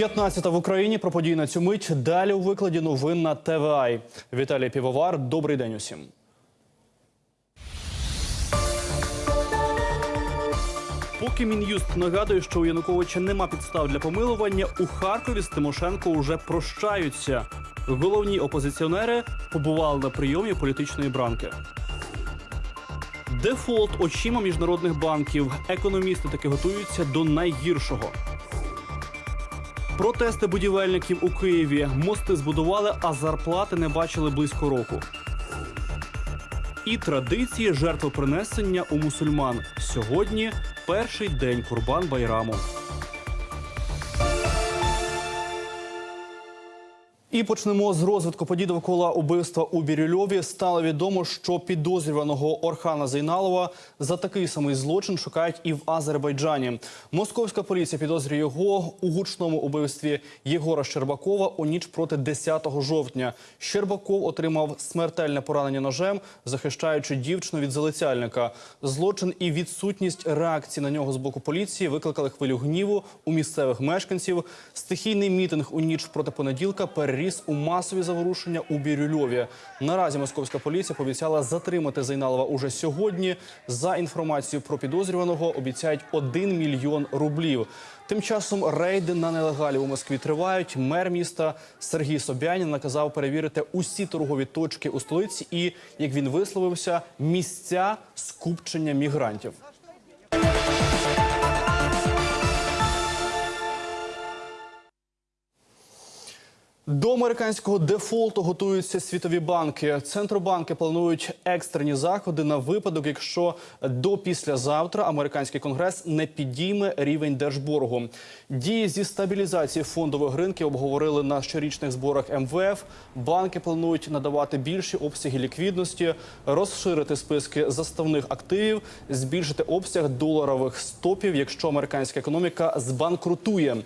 15 в Україні про події на цю мить. Далі у викладі новин на ТВА. Віталій Півовар. Добрий день усім. Поки мін'юст нагадує, що у Януковича нема підстав для помилування, у Харкові з Тимошенко уже прощаються. Головні опозиціонери побували на прийомі політичної бранки. Дефолт очима міжнародних банків. Економісти таки готуються до найгіршого. Протести будівельників у Києві. Мости збудували, а зарплати не бачили близько року. І традиції жертвопринесення у мусульман. Сьогодні перший день Курбан Байраму. І почнемо з розвитку подій довкола убивства у Бірюльові. Стало відомо, що підозрюваного Орхана Зейналова за такий самий злочин шукають і в Азербайджані. Московська поліція підозрює його у гучному убивстві Єгора Щербакова у ніч проти 10 жовтня. Щербаков отримав смертельне поранення ножем, захищаючи дівчину від залицяльника. Злочин і відсутність реакції на нього з боку поліції викликали хвилю гніву у місцевих мешканців. Стихійний мітинг у ніч проти понеділка переріс у масові заворушення у Бірюльові. Наразі московська поліція пообіцяла затримати Зайналова уже сьогодні. За інформацією про підозрюваного обіцяють 1 мільйон рублів. Тим часом рейди на нелегалів у Москві тривають. Мер міста Сергій Собянін наказав перевірити усі торгові точки у столиці і, як він висловився, місця скупчення мігрантів. До американського дефолту готуються світові банки. Центробанки планують екстрені заходи на випадок, якщо до післязавтра американський конгрес не підійме рівень держборгу. Дії зі стабілізації фондових ринків обговорили на щорічних зборах МВФ. Банки планують надавати більші обсяги ліквідності, розширити списки заставних активів, збільшити обсяг доларових стопів, якщо американська економіка збанкрутує.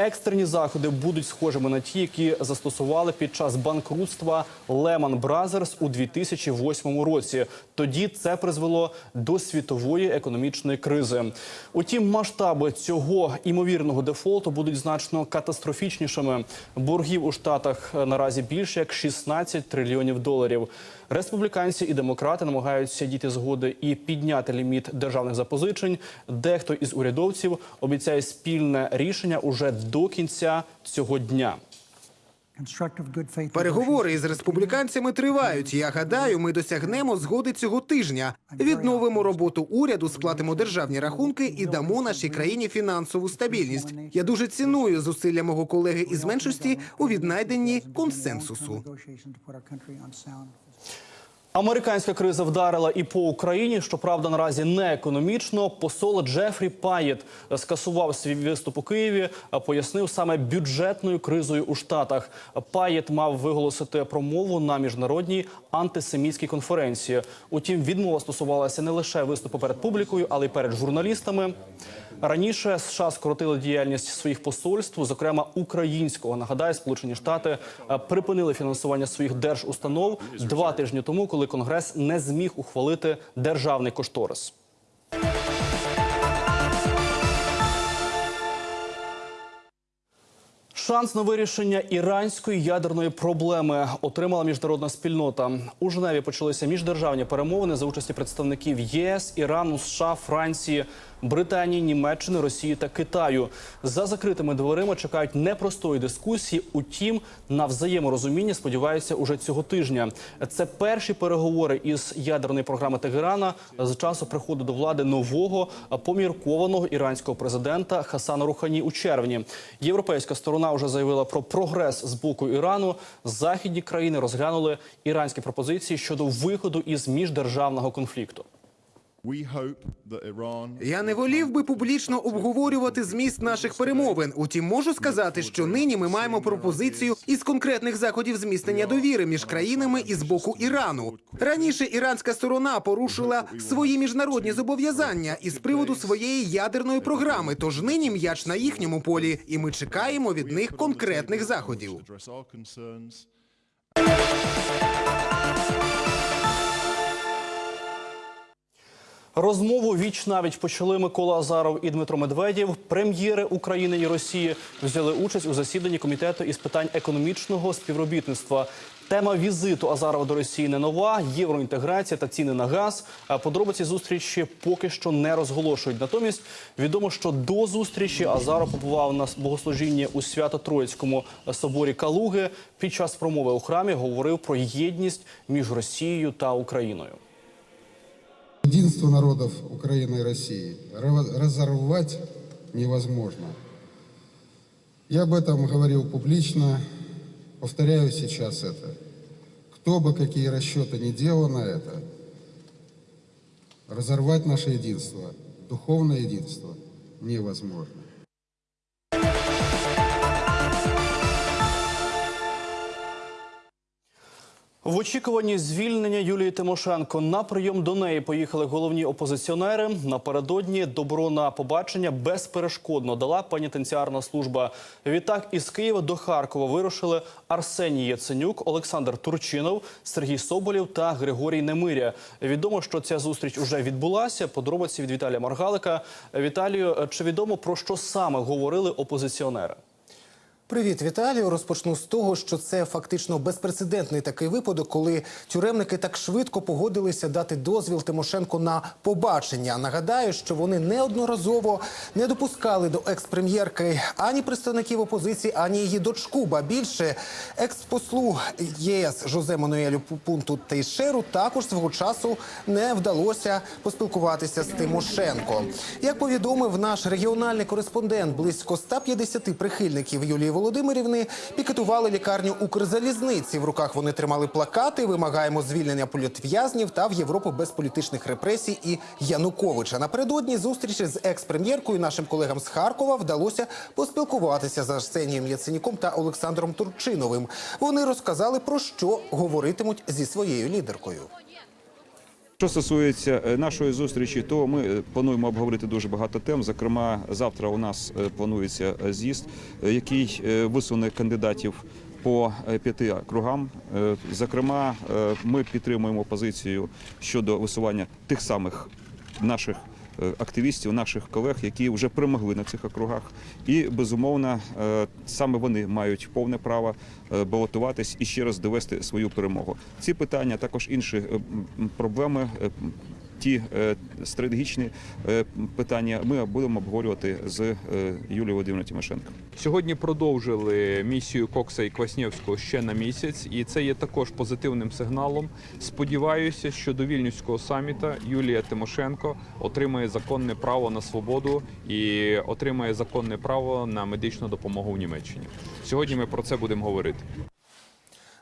Екстрені заходи будуть схожими на ті, які застосували під час банкрутства Lehman Brothers у 2008 році. Тоді це призвело до світової економічної кризи. Утім, масштаби цього імовірного дефолту будуть значно катастрофічнішими. Боргів у штатах е, наразі більше як 16 трильйонів доларів. Республіканці і демократи намагаються дійти згоди і підняти ліміт державних запозичень. Дехто із урядовців обіцяє спільне рішення уже до кінця цього дня. Переговори із республіканцями тривають. Я гадаю, ми досягнемо згоди цього тижня. Відновимо роботу уряду, сплатимо державні рахунки і дамо нашій країні фінансову стабільність. Я дуже ціную зусилля мого колеги із меншості у віднайденні консенсусу. Американська криза вдарила і по Україні. Щоправда, наразі не економічно. Посол Джефрі Паєт скасував свій виступ у Києві, пояснив саме бюджетною кризою у Штатах. Паєт мав виголосити промову на міжнародній антисемітській конференції. Утім, відмова стосувалася не лише виступу перед публікою, але й перед журналістами. Раніше США скоротили діяльність своїх посольств, зокрема українського. Нагадаю, Сполучені Штати е, припинили фінансування своїх держустанов два тижні тому, коли Конгрес не зміг ухвалити державний кошторис. Шанс на вирішення іранської ядерної проблеми отримала міжнародна спільнота. У Женеві почалися міждержавні перемовини за участі представників ЄС, Ірану, США, Франції, Британії, Німеччини, Росії та Китаю. За закритими дверима чекають непростої дискусії. Утім, на взаєморозуміння сподіваються уже цього тижня. Це перші переговори із ядерної програми Тегерана з часу приходу до влади нового поміркованого іранського президента Хасана Рухані у червні. Європейська сторона вже заявила про прогрес з боку Ірану. Західні країни розглянули іранські пропозиції щодо виходу із міждержавного конфлікту. Я не волів би публічно обговорювати зміст наших перемовин. Утім, можу сказати, що нині ми маємо пропозицію із конкретних заходів зміцнення довіри між країнами і з боку Ірану. Раніше іранська сторона порушила свої міжнародні зобов'язання із приводу своєї ядерної програми. Тож нині м'яч на їхньому полі, і ми чекаємо від них конкретних заходів. Розмову віч навіть почали Микола Азаров і Дмитро Медведєв. Прем'єри України і Росії взяли участь у засіданні комітету із питань економічного співробітництва. Тема візиту Азарова до Росії не нова. Євроінтеграція та ціни на газ. Подробиці зустрічі поки що не розголошують. Натомість відомо, що до зустрічі Азаров побував на богослужінні у Свято-Троїцькому соборі Калуги. Під час промови у храмі говорив про єдність між Росією та Україною. Единство народов Украины и России ра- разорвать невозможно. Я об этом говорил публично, повторяю сейчас это. Кто бы какие расчеты ни делал на это, разорвать наше единство, духовное единство невозможно. В очікуванні звільнення Юлії Тимошенко на прийом до неї поїхали головні опозиціонери. Напередодні добро на побачення безперешкодно дала пенітенціарна служба. Відтак із Києва до Харкова вирушили Арсеній Яценюк, Олександр Турчинов, Сергій Соболєв та Григорій Немиря. Відомо, що ця зустріч уже відбулася. Подробиці від Віталія Маргалика. Віталію, чи відомо про що саме говорили опозиціонери? Привіт, Віталію. Розпочну з того, що це фактично безпрецедентний такий випадок, коли тюремники так швидко погодилися дати дозвіл Тимошенко на побачення. Нагадаю, що вони неодноразово не допускали до екс-прем'єрки ані представників опозиції, ані її дочку. Ба більше екс-послу ЄС Жозе Мануелю Пунту Тейшеру також свого часу не вдалося поспілкуватися з Тимошенко. Як повідомив наш регіональний кореспондент, близько 150 прихильників Юлії Володимирівни пікетували лікарню Укрзалізниці. В руках вони тримали плакати. Вимагаємо звільнення політв'язнів та в Європу без політичних репресій і Януковича. Напередодні зустрічі з екс-прем'єркою нашим колегам з Харкова вдалося поспілкуватися з Арсенієм Яценюком та Олександром Турчиновим. Вони розказали про що говоритимуть зі своєю лідеркою. Що стосується е, нашої зустрічі, то ми е, плануємо обговорити дуже багато тем. Зокрема, завтра у нас е, планується з'їзд, який висуне кандидатів по п'яти округам. Е, Зокрема, ми підтримуємо позицію щодо висування тих самих наших. Е, Активістів, наших колег, які вже перемогли на цих округах, і безумовно е, саме вони мають повне право е, балотуватись і ще раз довести свою перемогу. Ці питання також інші проблеми. Ті е, стратегічні е, питання ми будемо обговорювати з е, Юлією Володимирівною Тимошенко. Сьогодні продовжили місію Кокса і Кваснєвського ще на місяць, і це є також позитивним сигналом. Сподіваюся, що до вільнюського саміта Юлія Тимошенко отримає законне право на свободу і отримає законне право на медичну допомогу в Німеччині. Сьогодні ми про це будемо говорити.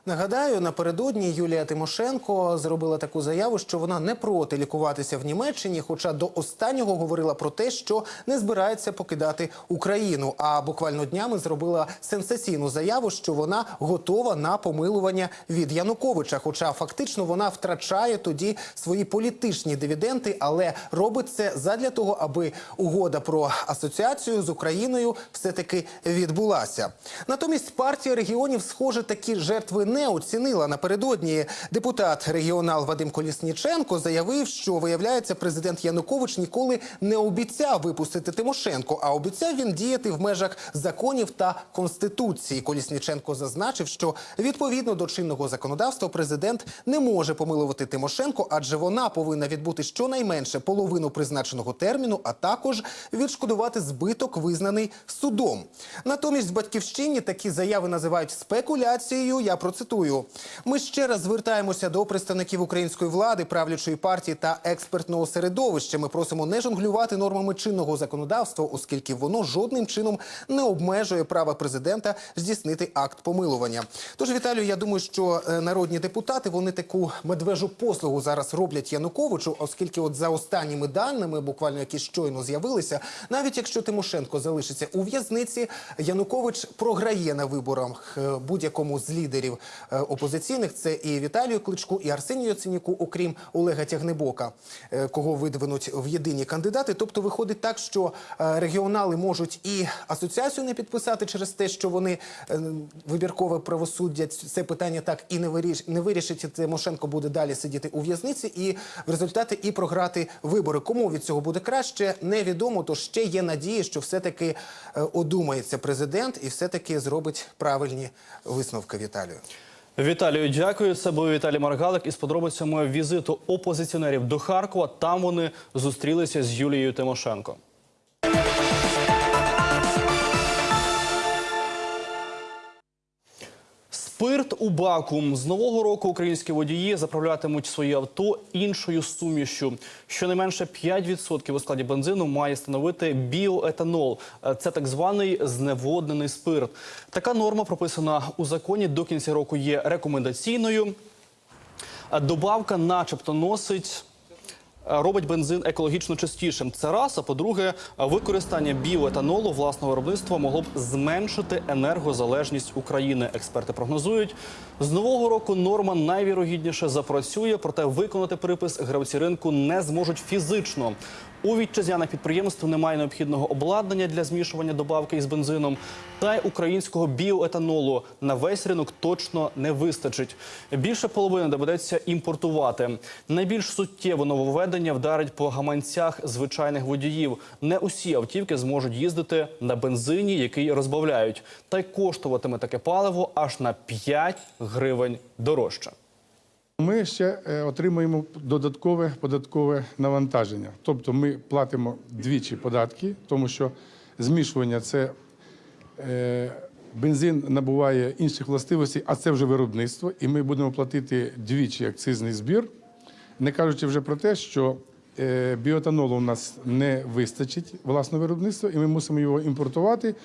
Нагадаю, напередодні Юлія Тимошенко зробила таку заяву, що вона не проти лікуватися в Німеччині, хоча до останнього говорила про те, що не збирається покидати Україну. А буквально днями зробила сенсаційну заяву, що вона готова на помилування від Януковича. Хоча фактично вона втрачає тоді свої політичні дивіденти, але робить це задля того, аби угода про асоціацію з Україною все таки відбулася. Натомість партія регіонів, схоже, такі жертви не оцінила. Напередодні депутат регіонал Вадим Колісніченко заявив, що виявляється, президент Янукович ніколи не обіцяв випустити Тимошенко, а обіцяв він діяти в межах законів та конституції. Колісніченко зазначив, що відповідно до чинного законодавства президент не може помилувати Тимошенко, адже вона повинна відбути щонайменше половину призначеного терміну, а також відшкодувати збиток, визнаний судом. Натомість в батьківщині такі заяви називають спекуляцією. Я процитую: ми ще раз звертаємося до представників української влади, правлячої партії та експертного середовища. Ми просимо не жонглювати нормами чинного законодавства, оскільки воно жодним чином не обмежує права президента здійснити акт помилування. Тож, Віталію, я думаю, що е, народні депутати вони таку медвежу послугу зараз роблять Януковичу, оскільки, от за останніми даними, буквально які щойно з'явилися, навіть якщо Тимошенко залишиться у в'язниці, Янукович програє на виборах е, будь-якому з лідерів опозиційних. Це і Віталію Кличку, і Арсенію Яценюку, окрім Олега Тягнебока, е, кого видвинуть в єдині кандидати. Тобто виходить так, що е, регіонали можуть і асоціацію не підписати через те, що вони е, вибіркове правосуддя це питання так і не виріш, не вирішить. Тимошенко буде далі сидіти у в'язниці, і в результаті і програти вибори. Кому від цього буде краще, невідомо. То ще є надії, що все-таки е, одумається президент і все-таки зробить правильні висновки Віталію. Віталію, дякую. Це був Віталій Маргалик із подробицями візиту опозиціонерів до Харкова. Там вони зустрілися з Юлією Тимошенко. Спирт у баку з нового року українські водії заправлятимуть свої авто іншою сумішю. Щонайменше 5% у складі бензину має становити біоетанол. Е, Це так званий зневоднений спирт. Така норма прописана у законі до кінця року є рекомендаційною. А Добавка, начебто, носить. Е, Робить бензин екологічно чистішим. Це раз. А по-друге, використання біоетанолу власного виробництва могло б зменшити енергозалежність України. Експерти прогнозують, з нового року норма найвірогідніше запрацює, проте виконати припис гравці ринку не зможуть фізично. У вітчизняних підприємств немає необхідного обладнання для змішування добавки із бензином, та й українського біоетанолу на весь ринок точно не вистачить. Більше половини доведеться імпортувати. Найбільш суттєво нововведення вдарить по гаманцях звичайних водіїв. Не усі автівки зможуть їздити на бензині, який розбавляють, та й коштуватиме таке паливо аж на 5 гривень дорожче. Ми ще е, отримуємо додаткове податкове навантаження. Тобто ми платимо двічі податки, тому що змішування це е, бензин набуває інших властивостей, а це вже виробництво, і ми будемо платити двічі акцизний збір, не кажучи вже про те, що е, біотанолу у нас не вистачить власного виробництва, і ми мусимо його імпортувати.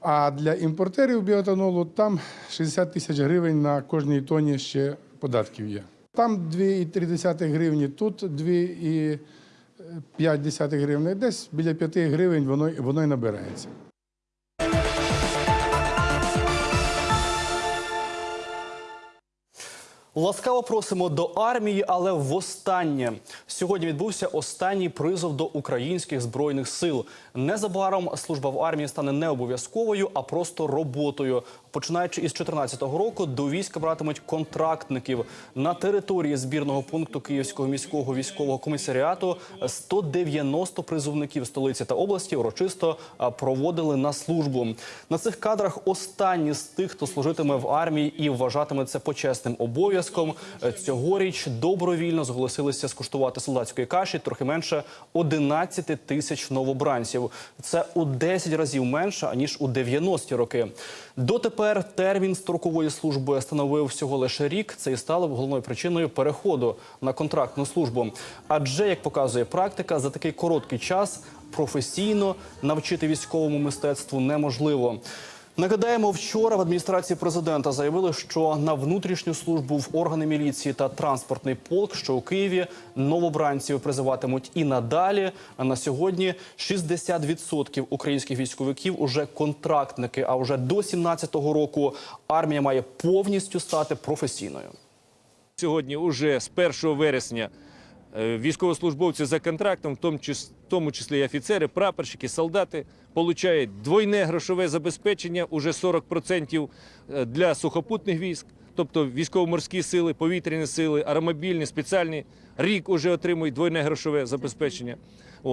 А для імпортерів біотанолу там 60 тисяч гривень на кожній тоні ще податків є. Там 2,3 гривні, тут 2,5 гривні. Десь біля 5 гривень воно, воно і набирається. Ласкаво просимо до армії, але востаннє сьогодні відбувся останній призов до українських збройних сил. Незабаром служба в армії стане не обов'язковою, а просто роботою. Починаючи із 2014 року, до війська братимуть контрактників на території збірного пункту Київського міського військового комісаріату. 190 призовників столиці та області урочисто проводили на службу. На цих кадрах останні з тих, хто служитиме в армії і вважатиме це почесним обов'язком. Цьогоріч добровільно зголосилися скуштувати солдатської каші трохи менше 11 тисяч новобранців. Це у 10 разів менше аніж у 90-ті роки. Дотепер термін строкової служби становив всього лише рік. Це і стало головною причиною переходу на контрактну службу. Адже, як показує практика, за такий короткий час професійно навчити військовому мистецтву неможливо. Нагадаємо, вчора в адміністрації президента заявили, що на внутрішню службу в органи міліції та транспортний полк, що у Києві новобранців призиватимуть і надалі. А на сьогодні 60% українських військовиків уже контрактники. А вже до 17-го року армія має повністю стати професійною. Сьогодні уже з 1 вересня військовослужбовці за контрактом, в тому числі і офіцери, прапорщики, солдати, получають двойне грошове забезпечення, уже 40% для сухопутних військ, тобто військово-морські сили, повітряні сили, аеромобільні, спеціальні. Рік уже отримують двойне грошове забезпечення.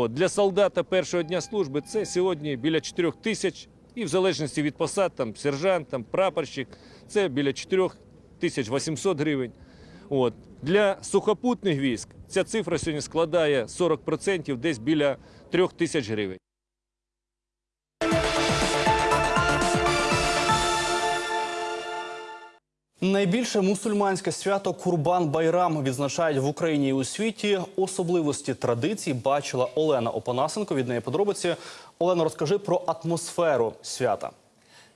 Для солдата першого дня служби це сьогодні біля 4 тисяч, і в залежності від посад, там, сержант, там, прапорщик, це біля 4 тисяч 800 гривень. От. Для сухопутних військ ця цифра сьогодні складає 40%, десь біля 3 тисяч гривень. Найбільше мусульманське свято Курбан Байрам відзначають в Україні і у світі. Особливості традицій бачила Олена Опанасенко. Від неї подробиці. Олена, розкажи про атмосферу свята.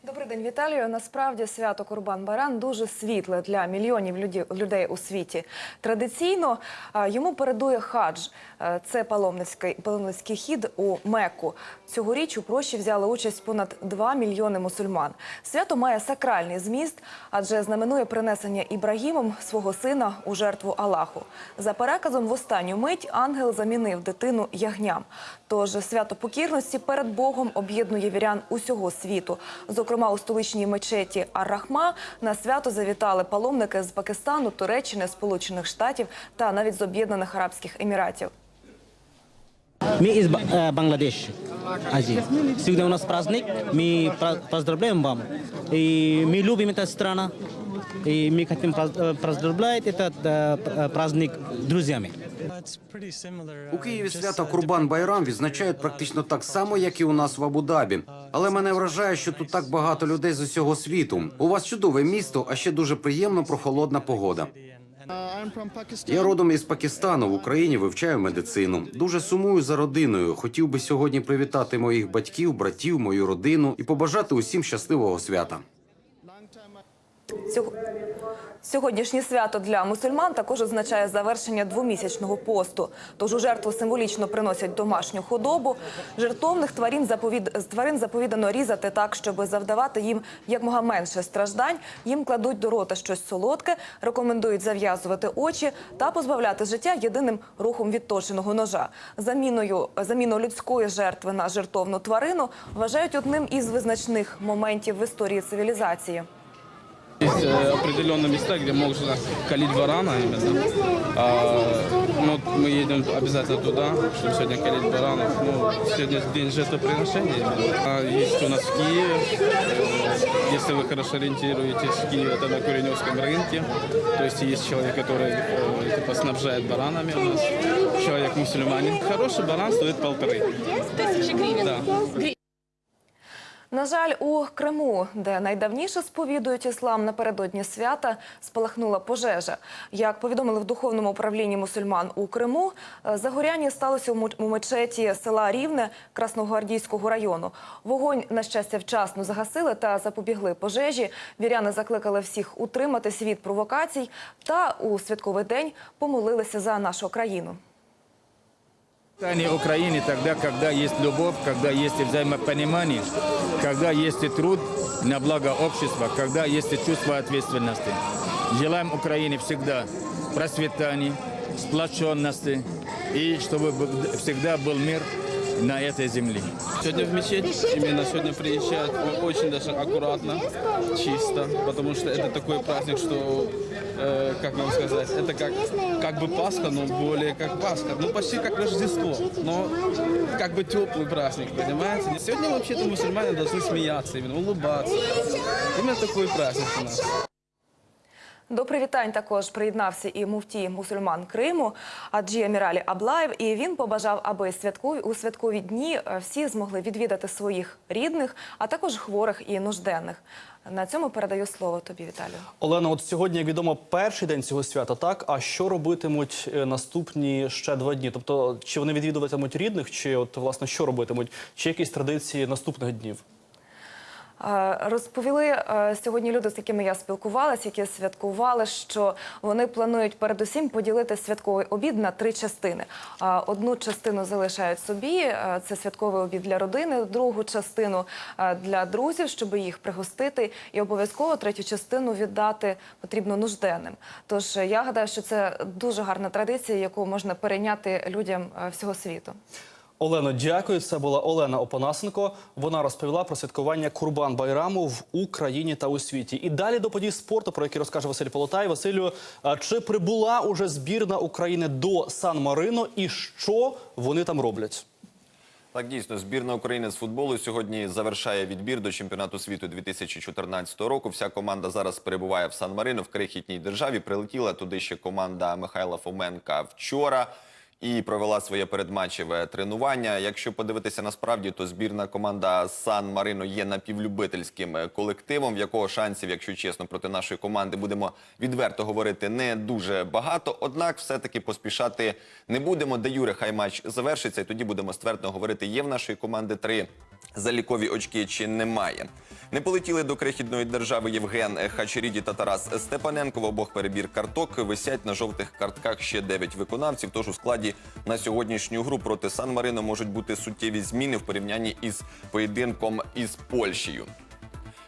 Добрий день, Віталію. Насправді свято Курбан Байрам дуже світле для мільйонів людей у світі. Традиційно йому передує хадж. Це паломницький, паломницький хід у Мекку. Цьогоріч у прощі взяли участь понад 2 мільйони мусульман. Свято має сакральний зміст, адже знаменує принесення Ібрагімом свого сина у жертву Аллаху. За переказом, в останню мить ангел замінив дитину ягням. Тож свято покірності перед Богом об'єднує вірян усього світу. Зокрема, у столичній мечеті Ар-Рахма на свято завітали паломники з Пакистану, Туреччини, Сполучених Штатів та навіть з Об'єднаних Арабських Еміратів. Мы из Ба- э, Бангладеш, Азия. Сегодня у нас праздник, мы пра- поздравляем вам. И мы любим эту страну, и мы хотим поз- э, поздравлять этот э, п- э, праздник друзьями. У Києві свято Курбан Байрам відзначають практично так само, як і у нас в Абу-Дабі. Але мене вражає, що тут так багато людей з усього світу. У вас чудове місто, а ще дуже приємно прохолодна погода. Я родом із Пакистану в Україні вивчаю медицину. Дуже сумую за родиною. Хотів би сьогодні привітати моїх батьків, братів, мою родину і побажати усім щасливого свята. Сьог- Сьогоднішнє свято для мусульман також означає завершення двомісячного посту. Тож у жертву символічно приносять домашню худобу. Жертовних тварин заповід... тварин заповідано різати так, щоб завдавати їм якмога менше страждань. Їм кладуть до рота щось солодке, рекомендують зав'язувати очі та позбавляти життя єдиним рухом відточеного ножа. Заміною заміну людської жертви на жертовну тварину вважають одним із визначних моментів в історії цивілізації. Есть э, определенные места, где можно калить барана именно. А, ну, мы едем обязательно туда, чтобы сегодня калить баранов. Ну, сегодня день жертвоприношения именно. А, есть у нас в Киеве, э, если вы хорошо ориентируетесь, в Киеве это на Куреневском рынке. То есть есть человек, который э, типа снабжает баранами у нас. Человек мусульманин. Хороший баран стоит полторы. Тысячи гривен. Да. На жаль, у Криму, де найдавніше сповідують іслам напередодні свята, спалахнула пожежа. Як повідомили в духовному управлінні мусульман у Криму, е, загоряння сталося у мечеті села Рівне Красногвардійського району. Вогонь, на щастя, вчасно загасили та запобігли пожежі. Віряни закликали всіх утриматись від провокацій та у святковий день помолилися за нашу країну. Они Украины тогда, когда есть любовь, когда есть взаимопонимание, когда есть труд на благо общества, когда есть чувство ответственности. Желаем Украине всегда процветания, сплоченности и чтобы всегда был мир на этой земле. Сегодня в мечеть, именно сегодня приезжают очень даже аккуратно, чисто, потому что это такой праздник, что, э, как вам сказать, это как, как бы Пасха, но более как Пасха, ну почти как Рождество, но как бы теплый праздник, понимаете? Сегодня вообще-то мусульмане должны смеяться, именно улыбаться. Именно такой праздник у нас. До привітань також приєднався і муфтій мусульман Криму Аджі Аміралі Аблаєв. І він побажав, аби святкові у святкові дні е, всі змогли відвідати своїх рідних, а також хворих і нужденних. На цьому передаю слово тобі, Віталію. Олена, от сьогодні, як відомо, перший день цього свята, так? А що робитимуть е, наступні ще два дні? Тобто, чи вони відвідуватимуть рідних, чи от власне що робитимуть? Чи якісь традиції наступних днів? Е, Розповіли е, сьогодні люди, з якими я спілкувалася, які святкували, що вони планують передусім поділити святковий обід на три частини. Е, Одну частину залишають собі, це святковий обід для родини, другу частину для друзів, щоб їх пригостити, і обов'язково третю частину віддати потрібно нужденним. Тож я гадаю, що це дуже гарна традиція, яку можна перейняти людям всього світу. Олено, дякую. Це була Олена Опанасенко. Вона розповіла про святкування Курбан Байраму в Україні та у світі. І далі до подій спорту, про які розкаже Василь Полотай. Василю, чи прибула уже збірна України до Сан-Марино і що вони там роблять? Так, дійсно, збірна України з футболу сьогодні завершає відбір до чемпіонату світу 2014 року. Вся команда зараз перебуває в Сан-Марино в крихітній державі. Прилетіла туди ще команда Михайла Фоменка вчора. І провела своє передматчеве тренування. Якщо подивитися насправді, то збірна команда Сан Марино є напівлюбительським колективом, в якого шансів, якщо чесно, проти нашої команди будемо відверто говорити не дуже багато. Однак, все-таки поспішати не будемо. Де Юре, хай матч завершиться, і тоді будемо ствердно говорити. Є в нашої команди три залікові очки чи немає. Не полетіли до крихітної держави Євген Хачеріді та Тарас Степаненко. В обох перебір карток висять на жовтих картках ще 9 виконавців. Тож у складі на сьогоднішню гру проти Сан Марино можуть бути суттєві зміни в порівнянні із поєдинком із Польщею.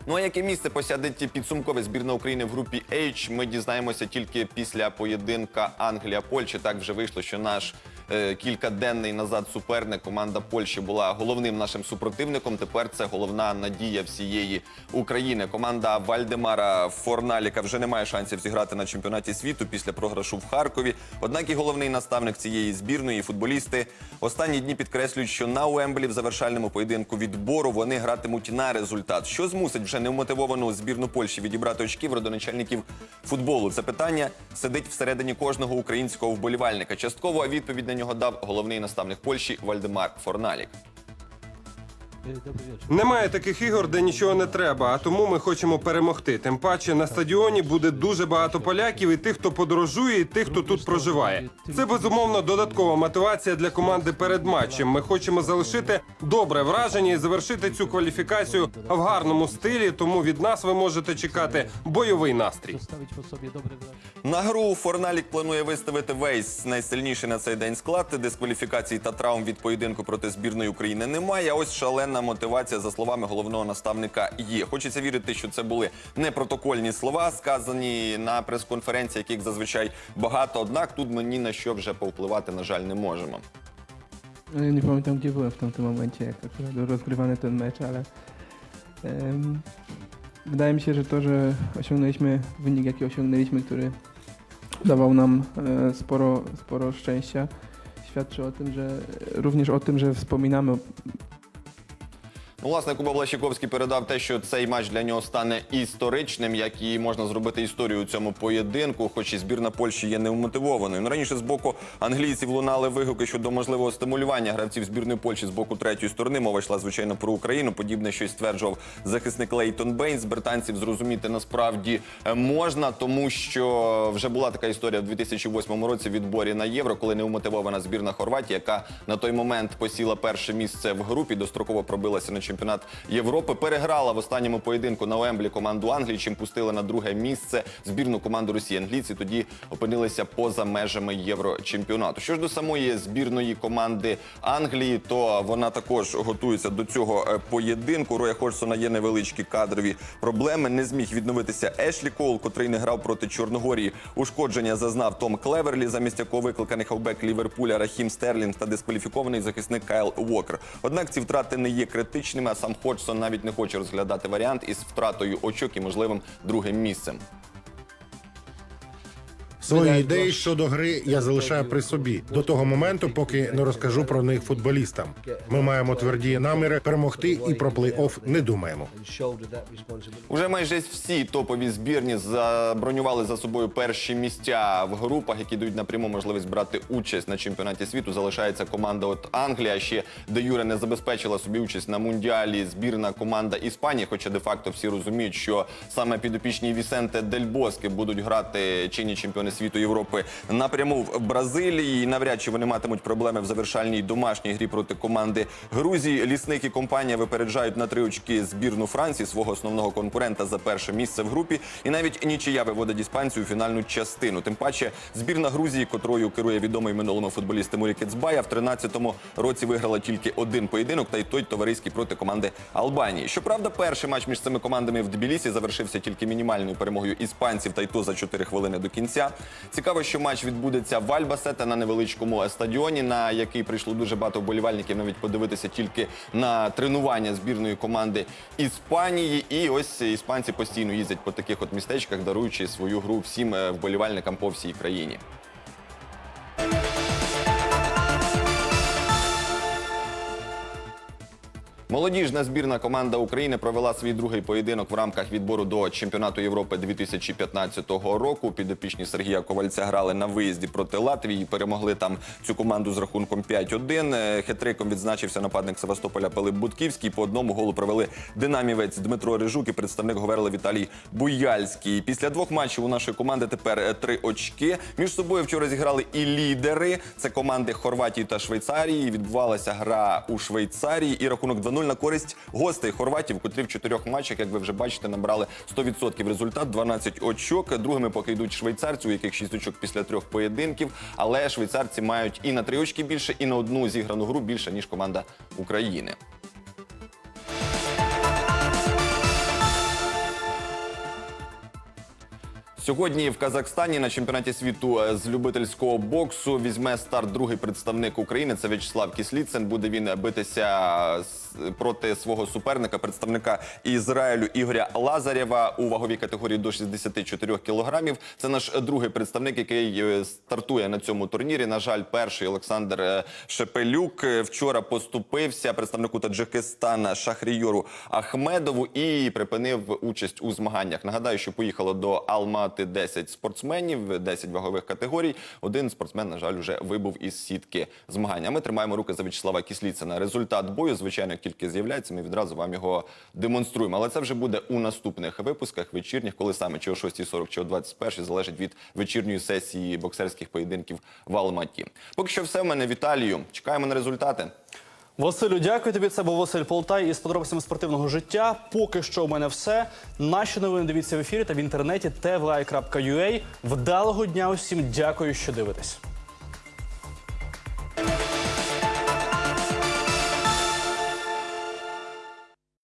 Ну а яке місце посядеть підсумкове збірна України в групі H, ми дізнаємося тільки після поєдинка Англія-Польща. Так вже вийшло, що наш кількаденний назад суперник команда Польщі була головним нашим супротивником. Тепер це головна надія всієї України. Команда Вальдемара Форналіка вже не має шансів зіграти на чемпіонаті світу після програшу в Харкові. Однак і головний наставник цієї збірної футболісти останні дні підкреслюють, що на Уемблі в завершальному поєдинку відбору вони гратимуть на результат, що змусить вже неумотивовану збірну Польщі відібрати очки в родоначальників футболу. Це питання сидить всередині кожного українського вболівальника. Частково відповідь на нього дав головний наставник Польщі Вальдемар Форналік. Немає таких ігор, де нічого не треба, а тому ми хочемо перемогти. Тим паче на стадіоні буде дуже багато поляків і тих, хто подорожує, і тих, хто тут проживає. Це безумовно додаткова мотивація для команди перед матчем. Ми хочемо залишити добре враження і завершити цю кваліфікацію в гарному стилі. Тому від нас ви можете чекати бойовий настрій. На гру Форналік планує виставити весь найсильніший на цей день склад. Дискваліфікацій та травм від поєдинку проти збірної України немає. А ось шалена мотивація, за словами головного наставника, є. Хочеться вірити, що це були не протокольні слова, сказані на прес-конференції, яких зазвичай багато. Однак тут ми ні на що вже повпливати, на жаль, не можемо. Akurat był rozgrywany ten mecz, ale em, wydaje mi się, że to, że osiągnęliśmy wynik, jaki osiągnęliśmy, który dawał nam e, sporo, sporo szczęścia, świadczy o tym, że wspominamy Ну, власне, Куба Блащиковський передав те, що цей матч для нього стане історичним, як і можна зробити історію у цьому поєдинку, хоч і збірна Польщі є неумотивованою. Ну, раніше з боку англійців лунали вигуки щодо можливого стимулювання гравців збірної Польщі з боку третьої сторони. Мова йшла звичайно про Україну. Подібне щось стверджував захисник Лейтон Бейнс. Британців зрозуміти насправді е, можна, тому що вже була така історія в 2008 році в відборі на євро, коли неумотивована збірна Хорватії, яка на той момент посіла перше місце в групі, достроково пробилася на чемпіонат Європи. Переграла в останньому поєдинку на Уемблі команду Англії, чим пустили на друге місце збірну команду Росії. Англійці тоді опинилися поза межами єврочемпіонату. Що ж до самої збірної команди Англії, то вона також готується до цього е, поєдинку. Роя Ходжсона є невеличкі кадрові проблеми. Не зміг відновитися Ешлі Коул, котрий не грав проти Чорногорії. Ушкодження зазнав Том Клеверлі, замість якого викликаний хавбек Ліверпуля Рахім Стерлінг та дискваліфікований захисник Кайл Уокер. Однак ці втрати не є критичними. А сам Ходжсон навіть не хоче розглядати варіант із втратою очок і можливим другим місцем. Свої ідеї щодо гри я залишаю при собі до того моменту, поки не розкажу про них футболістам. Ми маємо тверді наміри перемогти і про плей-офф не думаємо. Уже майже всі топові збірні забронювали за собою перші місця в групах, які дають напряму можливість брати участь на чемпіонаті світу. Залишається команда от Англія. Ще де Юре не забезпечила собі участь на мундіалі. Збірна команда Іспанії. Хоча де-факто всі розуміють, що саме підопічні Вісенте Дель Боске будуть грати чинні чемпіони світу Європи напряму в Бразилії. І навряд чи вони матимуть проблеми в завершальній домашній грі проти команди Грузії. Лісник і компанія випереджають на три очки збірну Франції свого основного конкурента за перше місце в групі. І навіть нічия виводить іспанців у фінальну частину. Тим паче, збірна Грузії, котрою керує відомий минулому футболіст Тимурі Кецбая, в 13-му році виграла тільки один поєдинок, та й той товариський проти команди Албанії. Щоправда, перший матч між цими командами в Тбілісі завершився тільки мінімальною перемогою іспанців, та й то за 4 хвилини до кінця. Цікаво, що матч відбудеться в Альбасете на невеличкому стадіоні, на який прийшло дуже багато вболівальників, навіть подивитися тільки на тренування збірної команди Іспанії. І ось іспанці постійно їздять по таких от містечках, даруючи свою гру всім е, вболівальникам по всій країні. Молодіжна збірна команда України провела свій другий поєдинок в рамках відбору до чемпіонату Європи 2015 року. Підопічні Сергія Ковальця грали на виїзді проти Латвії. Перемогли там цю команду з рахунком 5-1. Е, Хетриком відзначився нападник Севастополя Пилип Будківський. По одному голу провели динамівець Дмитро Рижук і представник Говерла Віталій Буяльський. Після двох матчів у нашої команди тепер е, три очки. Між собою вчора зіграли і лідери. Це команди Хорватії та Швейцарії. Відбувалася гра у Швейцарії і рахунок 2-0 2-0 на користь гостей хорватів, котрі в чотирьох матчах, як ви вже бачите, набрали 100% результат, 12 очок. Другими поки йдуть швейцарці, у яких 6 очок після трьох поєдинків. Але швейцарці мають і на три очки більше, і на одну зіграну гру більше ніж команда України. Сьогодні в Казахстані на чемпіонаті світу е, з любительського боксу візьме старт другий представник України. Це В'ячеслав Кісліцин. Буде він битися з- проти свого суперника, представника Ізраїлю Ігоря Лазарєва у ваговій категорії до 64 кілограмів. Це наш другий представник, який е, стартує на цьому турнірі. На жаль, перший Олександр е, Шепелюк е, вчора поступився представнику Таджикистана Шахрійору Ахмедову і припинив участь у змаганнях. Нагадаю, що поїхало до Алмати 10 спортсменів, 10 вагових категорій. Один спортсмен, на жаль, вже вибув із сітки змагань. А ми тримаємо руки за В'ячеслава Кісліцина. Результат бою, звичайно, тільки з'являється, ми відразу вам його демонструємо. Але це вже буде у наступних випусках вечірніх, коли саме чи о 6.40, чи о 21 залежить від вечірньої сесії боксерських поєдинків в Алматі. Поки що все в мене Віталію. Чекаємо на результати. Василю, дякую тобі. Це був Василь Полтай із подробицями спортивного життя. Поки що у мене все. Наші новини дивіться в ефірі та в інтернеті tvi.ua. Вдалого дня усім. Дякую, що дивитесь.